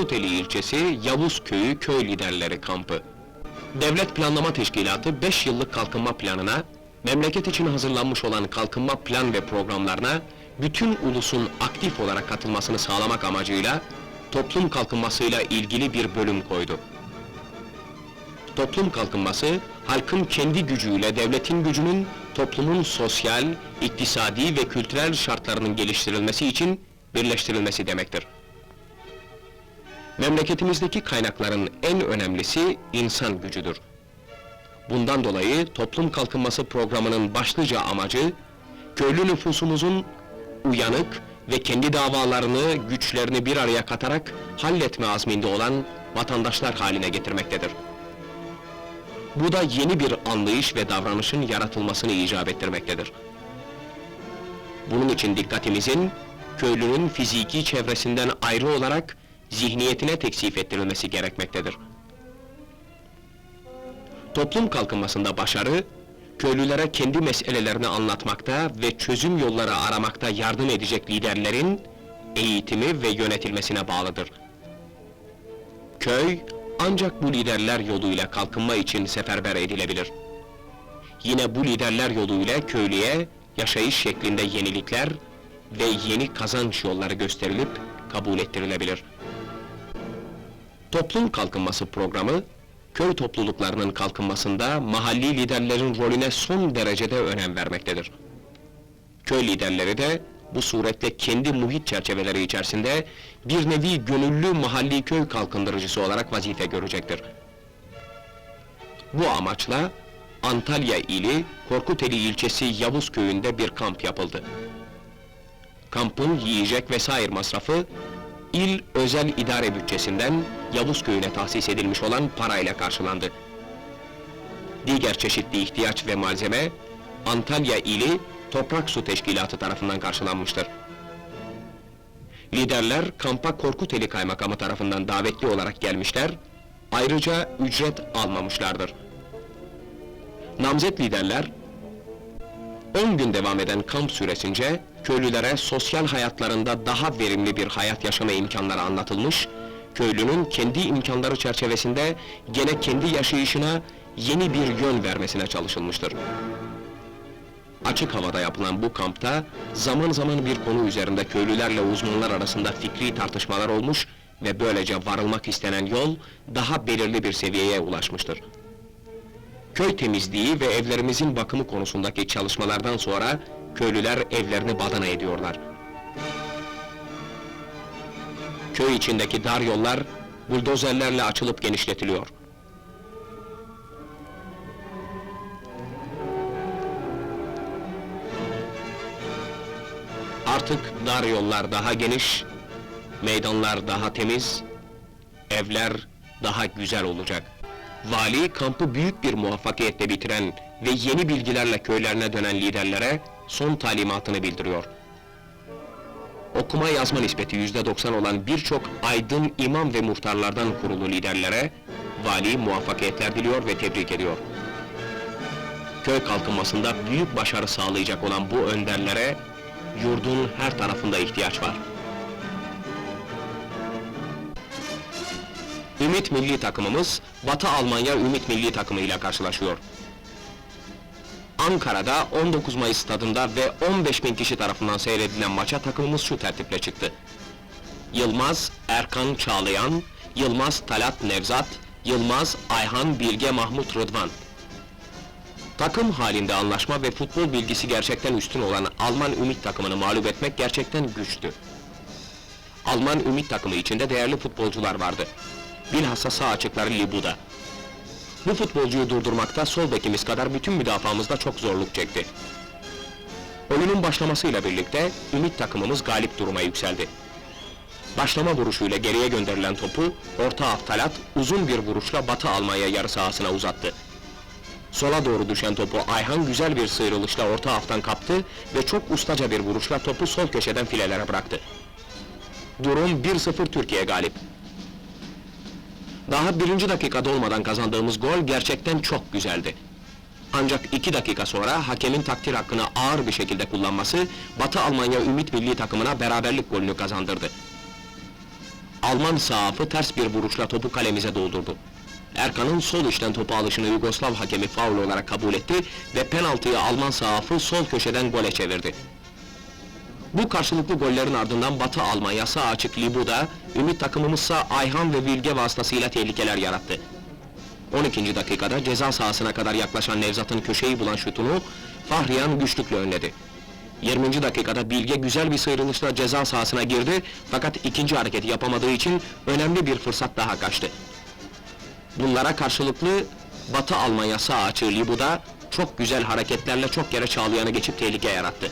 Korkuteli ilçesi Yavuz Köyü Köy Liderleri Kampı. Devlet Planlama Teşkilatı 5 yıllık kalkınma planına, memleket için hazırlanmış olan kalkınma plan ve programlarına bütün ulusun aktif olarak katılmasını sağlamak amacıyla toplum kalkınmasıyla ilgili bir bölüm koydu. Toplum kalkınması, halkın kendi gücüyle devletin gücünün toplumun sosyal, iktisadi ve kültürel şartlarının geliştirilmesi için birleştirilmesi demektir. Memleketimizdeki kaynakların en önemlisi insan gücüdür. Bundan dolayı toplum kalkınması programının başlıca amacı, köylü nüfusumuzun uyanık ve kendi davalarını, güçlerini bir araya katarak halletme azminde olan vatandaşlar haline getirmektedir. Bu da yeni bir anlayış ve davranışın yaratılmasını icap ettirmektedir. Bunun için dikkatimizin, köylünün fiziki çevresinden ayrı olarak zihniyetine teksif ettirilmesi gerekmektedir. Toplum kalkınmasında başarı, köylülere kendi meselelerini anlatmakta ve çözüm yolları aramakta yardım edecek liderlerin eğitimi ve yönetilmesine bağlıdır. Köy, ancak bu liderler yoluyla kalkınma için seferber edilebilir. Yine bu liderler yoluyla köylüye yaşayış şeklinde yenilikler ve yeni kazanç yolları gösterilip kabul ettirilebilir. Toplum Kalkınması Programı, köy topluluklarının kalkınmasında mahalli liderlerin rolüne son derecede önem vermektedir. Köy liderleri de bu suretle kendi muhit çerçeveleri içerisinde bir nevi gönüllü mahalli köy kalkındırıcısı olarak vazife görecektir. Bu amaçla Antalya ili Korkuteli ilçesi Yavuz köyünde bir kamp yapıldı. Kampın yiyecek vesaire masrafı il özel idare bütçesinden Yavuz köyüne tahsis edilmiş olan parayla karşılandı. Diğer çeşitli ihtiyaç ve malzeme Antalya ili Toprak Su Teşkilatı tarafından karşılanmıştır. Liderler kampa Korkuteli Kaymakamı tarafından davetli olarak gelmişler, ayrıca ücret almamışlardır. Namzet liderler 10 gün devam eden kamp süresince köylülere sosyal hayatlarında daha verimli bir hayat yaşama imkanları anlatılmış, köylünün kendi imkanları çerçevesinde gene kendi yaşayışına yeni bir yön vermesine çalışılmıştır. Açık havada yapılan bu kampta zaman zaman bir konu üzerinde köylülerle uzmanlar arasında fikri tartışmalar olmuş ve böylece varılmak istenen yol daha belirli bir seviyeye ulaşmıştır. Köy temizliği ve evlerimizin bakımı konusundaki çalışmalardan sonra köylüler evlerini badana ediyorlar. Köy içindeki dar yollar buldozerlerle açılıp genişletiliyor. Artık dar yollar daha geniş, meydanlar daha temiz, evler daha güzel olacak. Vali kampı büyük bir muvaffakiyetle bitiren ve yeni bilgilerle köylerine dönen liderlere son talimatını bildiriyor. Okuma yazma nispeti yüzde doksan olan birçok aydın imam ve muhtarlardan kurulu liderlere vali muvaffakiyetler diliyor ve tebrik ediyor. Köy kalkınmasında büyük başarı sağlayacak olan bu önderlere yurdun her tarafında ihtiyaç var. Ümit milli takımımız, Batı Almanya Ümit milli takımı ile karşılaşıyor. Ankara'da 19 Mayıs stadında ve 15 bin kişi tarafından seyredilen maça takımımız şu tertiple çıktı. Yılmaz, Erkan Çağlayan, Yılmaz Talat Nevzat, Yılmaz Ayhan Bilge Mahmut Rıdvan. Takım halinde anlaşma ve futbol bilgisi gerçekten üstün olan Alman Ümit takımını mağlup etmek gerçekten güçtü. Alman Ümit takımı içinde değerli futbolcular vardı. Bilhassa sağ açıkları Libuda. Bu futbolcuyu durdurmakta sol bekimiz kadar bütün müdafaamızda çok zorluk çekti. Oyunun başlamasıyla birlikte Ümit takımımız galip duruma yükseldi. Başlama vuruşuyla geriye gönderilen topu orta af Talat uzun bir vuruşla Batı Almanya yarı sahasına uzattı. Sola doğru düşen topu Ayhan güzel bir sıyrılışla orta haftan kaptı ve çok ustaca bir vuruşla topu sol köşeden filelere bıraktı. Durum 1-0 Türkiye galip. Daha birinci dakikada olmadan kazandığımız gol gerçekten çok güzeldi. Ancak iki dakika sonra hakemin takdir hakkını ağır bir şekilde kullanması, Batı Almanya Ümit Milli takımına beraberlik golünü kazandırdı. Alman sahafı ters bir vuruşla topu kalemize doldurdu. Erkan'ın sol içten topu alışını Yugoslav hakemi faul olarak kabul etti ve penaltıyı Alman sahafı sol köşeden gole çevirdi. Bu karşılıklı gollerin ardından Batı Almanya sağ açık Libuda, Ümit takımımızsa Ayhan ve Vilge vasıtasıyla tehlikeler yarattı. 12. dakikada ceza sahasına kadar yaklaşan Nevzat'ın köşeyi bulan şutunu Fahriyan güçlükle önledi. 20. dakikada Bilge güzel bir sıyrılışla ceza sahasına girdi fakat ikinci hareketi yapamadığı için önemli bir fırsat daha kaçtı. Bunlara karşılıklı Batı Almanya sağ açığı Libuda çok güzel hareketlerle çok yere Çağlayan'ı geçip tehlike yarattı.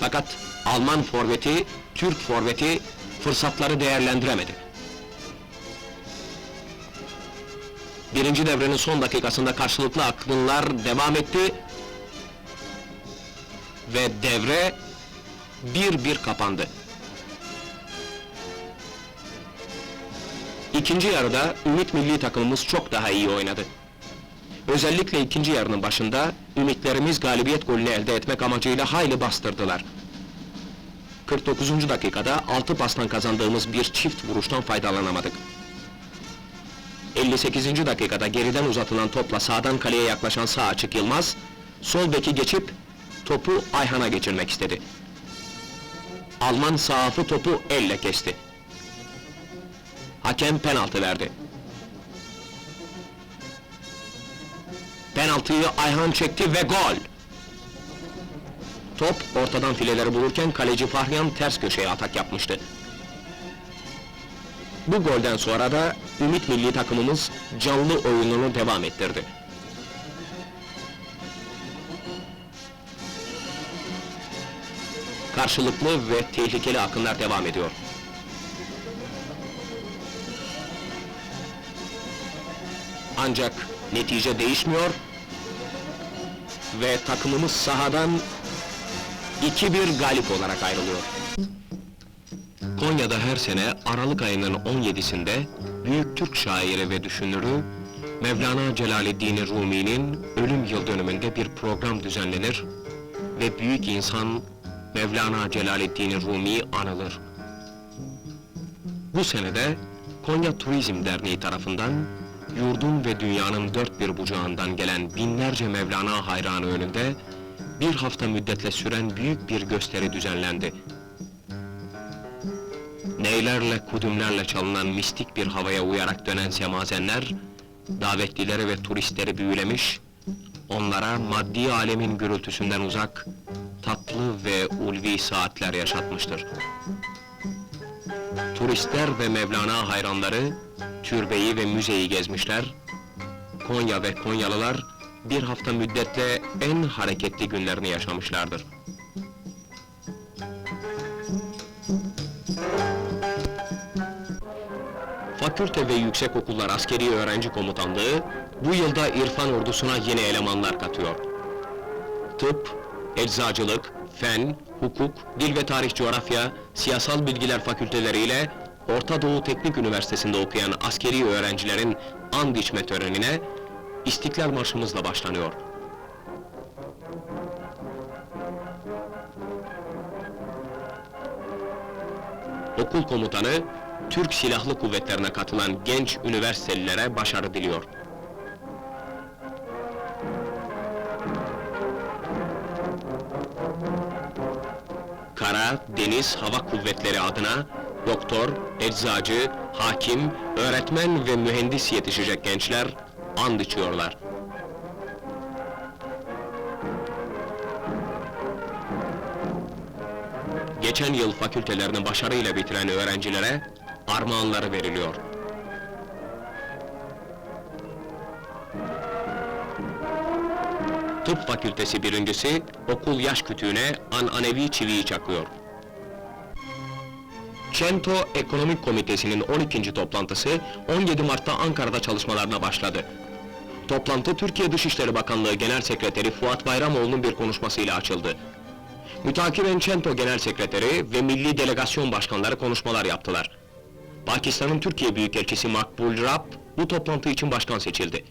Fakat Alman forveti, Türk forveti fırsatları değerlendiremedi. Birinci devrenin son dakikasında karşılıklı akınlar devam etti ve devre bir bir kapandı. İkinci yarıda Ümit milli takımımız çok daha iyi oynadı. Özellikle ikinci yarının başında ümitlerimiz galibiyet golünü elde etmek amacıyla hayli bastırdılar. 49. dakikada altı pastan kazandığımız bir çift vuruştan faydalanamadık. 58. dakikada geriden uzatılan topla sağdan kaleye yaklaşan sağ açık Yılmaz, sol beki geçip topu Ayhan'a geçirmek istedi. Alman sahafı topu elle kesti. Hakem penaltı verdi. Penaltıyı Ayhan çekti ve gol! Top ortadan fileleri bulurken kaleci Fahriyan ters köşeye atak yapmıştı. Bu golden sonra da Ümit milli takımımız canlı oyununu devam ettirdi. Karşılıklı ve tehlikeli akınlar devam ediyor. Ancak netice değişmiyor ve takımımız sahadan 2-1 galip olarak ayrılıyor. Konya'da her sene Aralık ayının 17'sinde büyük Türk şairi ve düşünürü Mevlana Celaleddin Rumi'nin ölüm yıl dönümünde bir program düzenlenir ve büyük insan Mevlana Celaleddin Rumi anılır. Bu senede Konya Turizm Derneği tarafından yurdun ve dünyanın dört bir bucağından gelen binlerce Mevlana hayranı önünde bir hafta müddetle süren büyük bir gösteri düzenlendi. Neylerle, kudümlerle çalınan mistik bir havaya uyarak dönen semazenler, davetlileri ve turistleri büyülemiş, onlara maddi alemin gürültüsünden uzak, tatlı ve ulvi saatler yaşatmıştır. Turistler ve Mevlana hayranları, türbeyi ve müzeyi gezmişler, Konya ve Konyalılar, bir hafta müddetle en hareketli günlerini yaşamışlardır. Fakülte ve Yüksekokullar Askeri Öğrenci Komutanlığı, bu yılda İrfan ordusuna yeni elemanlar katıyor. Tıp, eczacılık, fen, hukuk, dil ve tarih coğrafya, siyasal bilgiler fakülteleriyle Orta Doğu Teknik Üniversitesi'nde okuyan askeri öğrencilerin and içme törenine İstiklal Marşımızla başlanıyor. Okul komutanı, Türk Silahlı Kuvvetlerine katılan genç üniversitelilere başarı diliyor. Kara, Deniz, Hava Kuvvetleri adına doktor, eczacı, hakim, öğretmen ve mühendis yetişecek gençler and içiyorlar. Geçen yıl fakültelerini başarıyla bitiren öğrencilere armağanları veriliyor. Tıp fakültesi birincisi, okul yaş kütüğüne ananevi çiviyi çakıyor. Çento Ekonomik Komitesi'nin 12. toplantısı 17 Mart'ta Ankara'da çalışmalarına başladı. Toplantı Türkiye Dışişleri Bakanlığı Genel Sekreteri Fuat Bayramoğlu'nun bir konuşmasıyla açıldı. Mütakiben Çento Genel Sekreteri ve Milli Delegasyon Başkanları konuşmalar yaptılar. Pakistan'ın Türkiye Büyükelçisi Makbul Rab bu toplantı için başkan seçildi.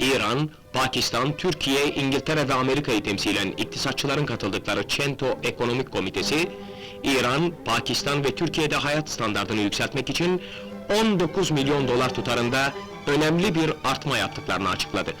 İran, Pakistan, Türkiye, İngiltere ve Amerika'yı temsilen iktisatçıların katıldıkları Çento Ekonomik Komitesi, İran, Pakistan ve Türkiye'de hayat standartını yükseltmek için 19 milyon dolar tutarında önemli bir artma yaptıklarını açıkladı.